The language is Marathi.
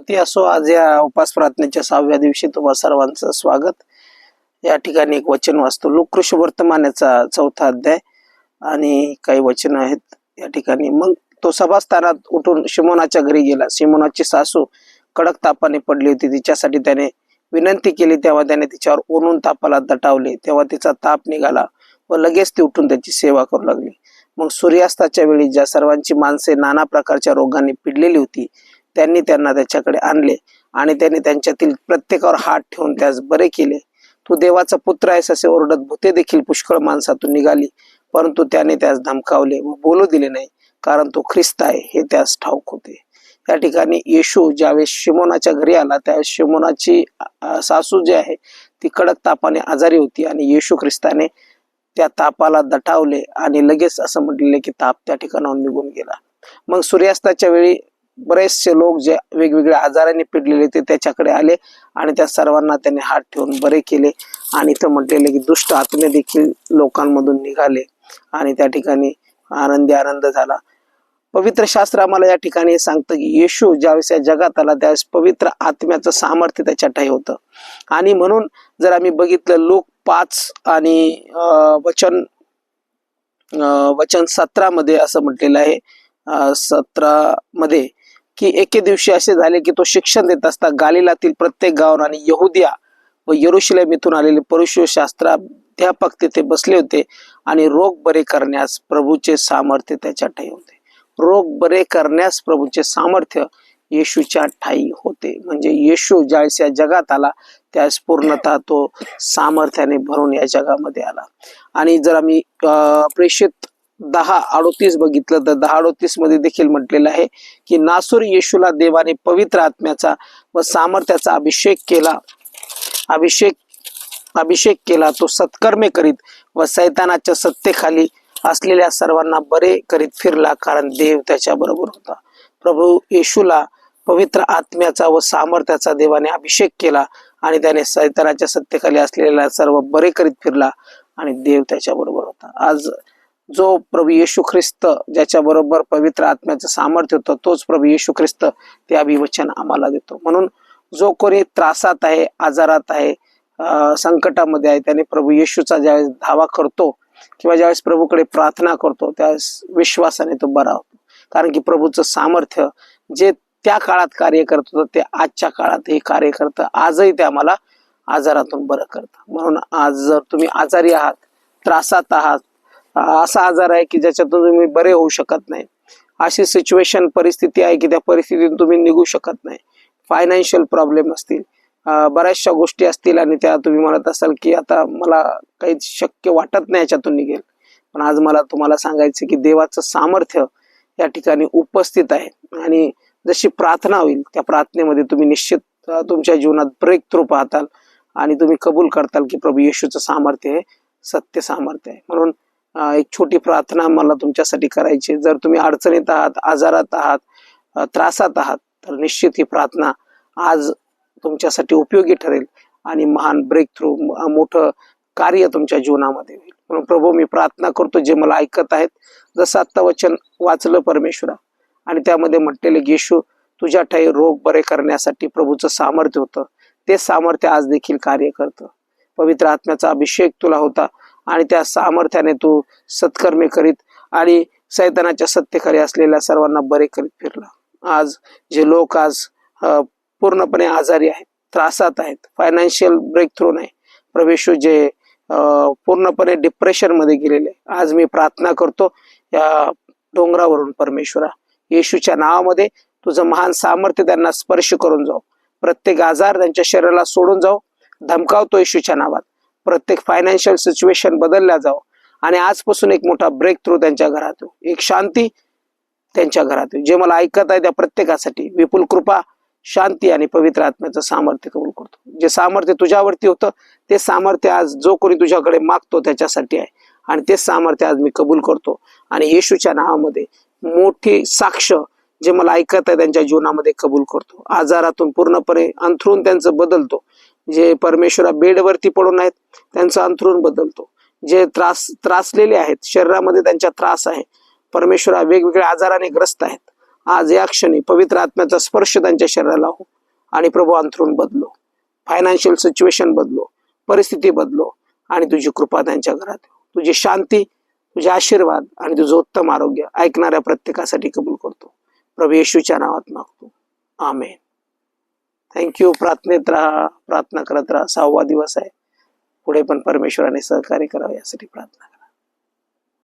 ते असो आज या उपास प्रार्थनेच्या सहाव्या दिवशी तुम्हाला सर्वांचं स्वागत. या ठिकाणी एक वचन वाचतो. लोककृष वर्तमानाचा चौथा अध्याय आणि काही वचन आहेत या ठिकाणी. मग तो सभास्थानात उठून शिमोनाच्या घरी गेला. शिमोनाची सासू कडक तापाने पडली होती. तिच्यासाठी त्याने विनंती केली. तेव्हा त्याने तिच्यावर ओनून तापाला दटावले. तेव्हा तिचा ताप निघाला व लगेच ती उठून त्याची सेवा करू लागली. मग सूर्यास्ताच्या वेळी ज्या सर्वांची माणसे नाना प्रकारच्या रोगांनी पिडलेली होती त्यांनी त्यांना त्याच्याकडे आणले आणि त्यांनी त्यांच्यातील प्रत्येकावर हात ठेवून त्यास बरे केले. तू देवाचा पुत्र आहेस असे ओरडत भूते देखील पुष्कळ माणसातून निघाली परंतु त्याने त्यास धमकावले व बोलू दिले नाही कारण तो ख्रिस्त आहे हे त्यास ठाऊक होते. त्या ठिकाणी येशू ज्यावेळेस शिमोनाच्या घरी आला त्यावेळेस शिमोनाची सासू जी आहे ती कडक तापाने आजारी होती आणि येशू ख्रिस्ताने त्या तापाला दटावले आणि लगेच असं म्हटलेले की ताप त्या ठिकाणाहून निघून गेला. मग सूर्यास्ताच्या वेळी बरेचसे लोक जे वेगवेगळ्या आजाराने पिडलेले ते त्याच्याकडे आले आणि त्या सर्वांना त्यांनी हात ठेवून बरे केले. आणि इथं म्हटलेले की दुष्ट आत्मे देखील लोकांमधून निघाले आणि त्या ठिकाणी आनंदी आनंद झाला. पवित्र शास्त्र आम्हाला या ठिकाणी सांगतं की येशू ज्यावेळेस या जगात आला त्यावेळेस पवित्र आत्म्याचं सामर्थ्य त्याच्या ठाई होतं. आणि म्हणून जर आम्ही बघितलं लोक पाच आणि अं, वचन वचन सतरामध्ये असं म्हटलेलं आहे. सतरामध्ये मध्ये की एके दिवशी असे झाले की तो शिक्षण देत असता. गालिलातील प्रत्येक गावावर आणि यहुदिया व यरुशलेम इथून आलेले परशुशास्त्राध्यापक तिथे बसले होते आणि रोग बरे करण्यास प्रभूचे सामर्थ्य त्याच्या ठाई होते. रोग बरे करण्यास प्रभूचे सामर्थ्य येशूच्या ठाई होते. म्हणजे येशू ज्यावेळेस या जगात आला त्यावेळेस पूर्णतः तो सामर्थ्याने भरून या जगामध्ये आला. आणि जर आम्ही प्रेषित दहा अडोतीस बघितलं तर दहा अडोतीसमध्ये देखील म्हटलेलं आहे की नासूर येशूला देवाने पवित्र आत्म्याचा व सामर्थ्याचा अभिषेक केला. अभिषेक अभिषेक केला. तो सत्कर्मे करीत व सैतानाच्या सत्तेखाली असलेल्या सर्वांना बरे करीत फिरला कारण देव त्याच्या बरोबर होता. प्रभू येशूला पवित्र आत्म्याचा व सामर्थ्याचा देवाने अभिषेक केला आणि त्याने सैतानाच्या सत्तेखाली असलेल्या सर्व बरे करीत फिरला आणि देव त्याच्या बरोबर होता. आज जो प्रभू येशू ख्रिस्त ज्याच्या बरोबर पवित्र आत्म्याचं सामर्थ्य होतं तोच प्रभू येशू ख्रिस्त ते अभिवचन आम्हाला देतो. म्हणून जो कोणी त्रासात आहे आजारात आहे संकटामध्ये आहे त्याने प्रभू येशूचा ज्यावेळेस धावा करतो किंवा ज्यावेळेस प्रभूकडे प्रार्थना करतो त्यावेळेस विश्वासाने तो बरा होतो. कारण की प्रभूचं सामर्थ्य जे त्या काळात कार्य करत होतं ते आजच्या काळात हे कार्य करतं. आजही ते आम्हाला आजारातून बरं करतं. म्हणून आज जर तुम्ही आजारी आहात त्रासात आहात असा आजार आहे की ज्याच्यातून तुम्ही बरे होऊ शकत नाही. अशी सिच्युएशन परिस्थिती आहे की त्या परिस्थितीतून तुम्ही निघू शकत नाही. फायनान्शियल प्रॉब्लेम असतील. बऱ्याचशा गोष्टी असतील आणि त्या तुम्ही म्हणत असाल की आता मला काही शक्य वाटत नाही याच्यातून निघेल. पण आज मला तुम्हाला सांगायचं की देवाचं सामर्थ्य या ठिकाणी उपस्थित आहे. आणि जशी प्रार्थना होईल त्या प्रार्थनेमध्ये तुम्ही निश्चित तुमच्या जीवनात ब्रेक थ्रू पाहताल आणि तुम्ही कबूल करताल की प्रभू येशूचं सामर्थ्य हे सत्य सामर्थ्य आहे. म्हणून एक छोटी प्रार्थना मला तुमच्यासाठी करायची आहे. जर तुम्ही अडचणीत आहात आजारात आहात त्रासात आहात तर निश्चित ही प्रार्थना आज तुमच्यासाठी उपयोगी ठरेल आणि महान ब्रेक थ्रू मोठं कार्य तुमच्या जीवनामध्ये होईल. म्हणून प्रभू मी प्रार्थना करतो जे मला ऐकत आहेत. जसं आत्ता वचन वाचलं परमेश्वरा आणि त्यामध्ये म्हटलेले येशू तुझ्या ठाई रोग बरे करण्यासाठी प्रभूचं सामर्थ्य होतं. ते सामर्थ्य आज देखील कार्य करतं. पवित्र आत्म्याचा अभिषेक तुला होता. आणि त्या सामर्थ्याने तू सत्कर्मे करीत आणि सैतानाच्या सत्तेखाली असलेल्या सर्वांना बरे करीत फिरला. आज जे लोक आज पूर्णपणे आजारी आहेत त्रासात आहेत फायनान्शियल ब्रेक थ्रू नाही प्रवेशू जे पूर्णपणे डिप्रेशनमध्ये गेलेले आज मी प्रार्थना करतो या डोंगरावरून परमेश्वरा येशूच्या नावामध्ये तुझं महान सामर्थ्य त्यांना स्पर्श करून जाऊ. प्रत्येक आजार त्यांच्या शरीराला सोडून जाऊ. धमकावतो येशूच्या नावात. प्रत्येक फायनान्शियल सिच्युएशन बदलल्या जावं. आणि आजपासून एक मोठा ब्रेक थ्रू त्यांच्या घरात येऊ एक शांती त्यांच्या घरात येऊ जे मला ऐकत आहे त्या प्रत्येकासाठी. विपुल कृपा शांती आणि पवित्र आत्म्याचं सामर्थ्य कबूल करतो. जे सामर्थ्य तुझ्यावरती होतं ते सामर्थ्य आज जो कोणी तुझ्याकडे मागतो त्याच्यासाठी आहे. आणि ते सामर्थ्य आज मी कबूल करतो. आणि येशूच्या नावामध्ये मोठी साक्ष जे मला ऐकत आहे त्यांच्या जीवनामध्ये कबूल करतो. आजारातून पूर्णपणे अंथरून त्यांचं बदलतो. जे परमेश्वरा बेडवरती पडून आहेत त्यांचं अंथरून बदलतो. जे त्रास त्रासलेले आहेत शरीरामध्ये त्यांचा त्रास आहे. परमेश्वरा वेगवेगळ्या आजाराने ग्रस्त आहेत. आज या क्षणी पवित्र आत्म्याचा स्पर्श त्यांच्या शरीराला हो आणि प्रभू अंथरून बदलो. फायनान्शियल सिच्युएशन बदलो. परिस्थिती बदलो. आणि तुझी कृपा त्यांच्या घरात तुझी शांती तुझे आशीर्वाद आणि तुझं उत्तम आरोग्य ऐकणाऱ्या प्रत्येकासाठी कबूल करतो. प्रभू येशूच्या नावात मागतो. आमेन. थँक्यू प्रार्थनेत राहा प्रार्थना करत राहा. सहावा दिवस आहे. पुढे पण परमेश्वराने सहकार्य करावं यासाठी प्रार्थना